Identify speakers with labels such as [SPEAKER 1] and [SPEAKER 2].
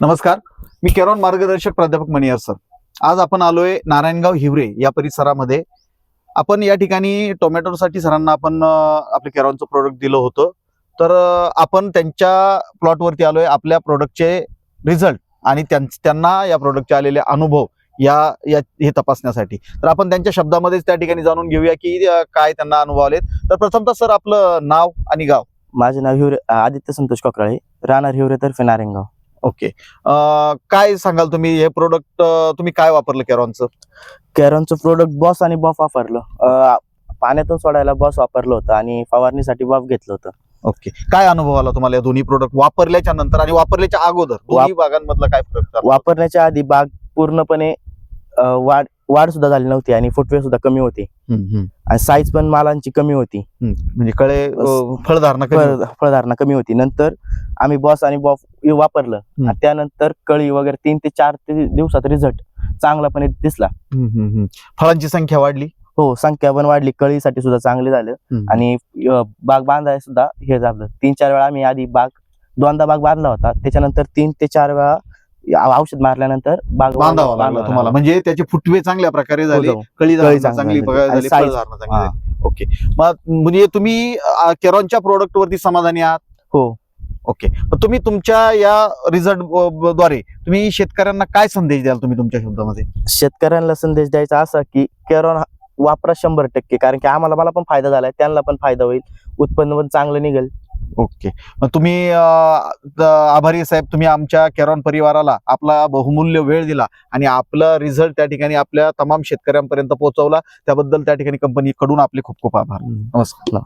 [SPEAKER 1] नमस्कार. मी केरॉन मार्गदर्शक प्राध्यापक मणियार सर. आज आपण आलोय नारायणगाव हिवरे या परिसरामध्ये. आपण या ठिकाणी टोमॅटोसाठी सरांना आपण आपले केरॉनचं प्रोडक्ट दिलं होतं. तर आपण त्यांच्या प्लॉटवरती आलोय आपल्या प्रोडक्टचे रिझल्ट आणि त्यांना या प्रोडक्टचे आलेले अनुभव या या हे तपासण्यासाठी. तर आपण त्यांच्या शब्दामध्येच त्या ठिकाणी जाणून घेऊया की काय त्यांना अनुभव आलेत. तर प्रथमतः सर आपलं नाव आणि गाव.
[SPEAKER 2] माझे नाव हिवरे आदित्य संतोष कोकराळे राहणार हिवरे तर्फे नारायणगाव.
[SPEAKER 1] ओके. अं, काय सांगाल तुम्ही? हे प्रोडक्ट तुम्ही काय वापरलं केरॉनचं
[SPEAKER 2] कॅरॉनचं प्रोडक्ट बॉस आणि बॉफ वापरलं. अं, पाण्यातून सोडायला बॉस वापरलं होतं आणि फवारणीसाठी बॉफ घेतलं होतं.
[SPEAKER 1] ओके. काय अनुभव आला तुम्हाला या दोन्ही प्रोडक्ट वापरल्याच्या नंतर आणि वापरल्याच्या अगोदर? दोन्ही भागांमधला काय फरक जाणवला?
[SPEAKER 2] वापरण्याच्या आधी बाग पूर्णपणे अं, वाढ वाढ सुद्धा झाली नव्हती आणि फुटवे सुद्धा कमी होते. आणि साईज पण मालांची कमी होती.
[SPEAKER 1] म्हणजे कळे फळधारणा.
[SPEAKER 2] फळ फळधारणा कमी होती. नंतर आम्ही बॉस आणि बॉफ वापरलं. आणि त्यानंतर कळी वगैरे तीन ते चार ते दिवसात रिझल्ट चांगलापणे दिसला.
[SPEAKER 1] फळांची संख्या वाढली?
[SPEAKER 2] हो संख्या पण वाढली. कळीसाठी सुद्धा चांगले झालं. आणि अ, बाग बांधायला सुद्धा हे झालं. तीन चार वेळा आम्ही आधी बाग दोनदा बाग बांधला होता. त्याच्यानंतर तीन ते चार वेळा औषध मारल्यानंतर बाग
[SPEAKER 1] बांधावा लागला तुम्हाला. म्हणजे त्याचे फुटवे चांगल्या प्रकारे झाले कळी
[SPEAKER 2] चांगली झाली.
[SPEAKER 1] ओके. मग म्हणजे तुम्ही केरॉनच्या प्रोडक्ट वरती समाधानी आहात?
[SPEAKER 2] हो.
[SPEAKER 1] ओके. तुम्ही तुमच्या या रिझल्टद्वारे तुम्ही शेतकऱ्यांना काय संदेश द्याल तुम्ही तुमच्या शब्दामध्ये?
[SPEAKER 2] शेतकऱ्यांना संदेश द्यायचा असा की केरॉन वापरा शंभर टक्के. कारण की आम्हाला मला पण फायदा झालाय त्यांना पण फायदा होईल. उत्पन्न पण चांगलं निघेल.
[SPEAKER 1] ओके. मग तुम्ही आभारी साहेब तुम्ही आमच्या केरॉन परिवाराला आपला बहुमूल्य वेळ दिला आणि आपला रिझल्ट त्या ठिकाणी आपल्या तमाम शेतकऱ्यांपर्यंत पोहोचवला. त्याबद्दल त्या ठिकाणी कंपनीकडून आपले खूप खूप आभार.
[SPEAKER 2] नमस्कार.